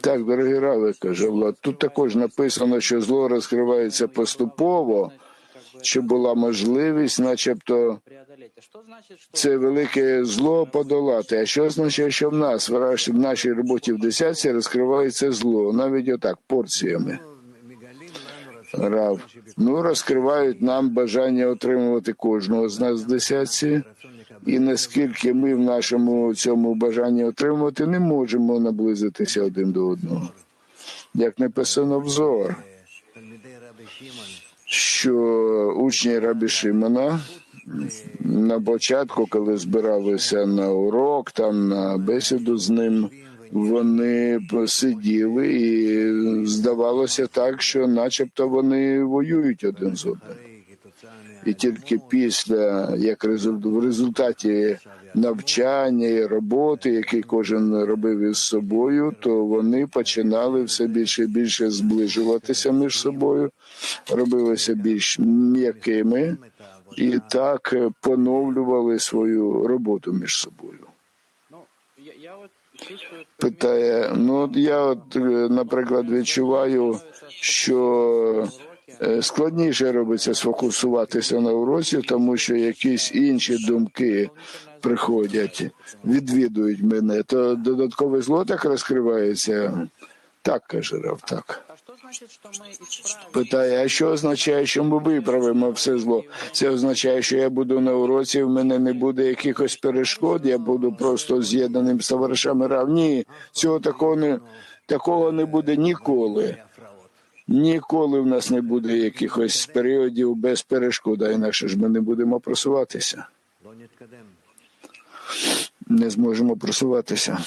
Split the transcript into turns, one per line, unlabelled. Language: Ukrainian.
Так, дорогі рави, каже Влад. Тут також написано, що зло розкривається поступово, щоб була можливість, начебто, це велике зло подолати. А що означає, що в нас в нашій роботі в десятці розкривається зло, навіть отак, порціями. Рав. Ну, розкривають нам бажання отримувати кожного з нас в десятці. І наскільки ми в нашому цьому бажанні отримувати не можемо наблизитися один до одного. Як написано в Зоар, що учні Рабі Шимона на початку, коли збиралися на урок, там на бесіду з ним, вони сиділи і здавалося так, що начебто вони воюють один з одним. І тільки після, як в результаті навчання і роботи, які кожен робив із собою, то вони починали все більше і більше зближуватися між собою, робилися більш м'якими і так поновлювали свою роботу між собою. Питає, ну от я, от, е, наприклад, відчуваю, що складніше робиться сфокусуватися на уроці, тому що якісь інші думки приходять, відвідують мене, то додаткове зло так розкривається. Так, каже Рав, так. Питає, а що означає, що ми виправимо все зло? Це означає, що я буду на уроці, в мене не буде якихось перешкод, я буду просто з'єднаним з товаришами Рав. Ні, цього такого не, такого не буде ніколи. Ніколи в нас не буде якихось періодів без перешкод, а інакше ж ми не будемо просуватися. Не зможемо просуватися.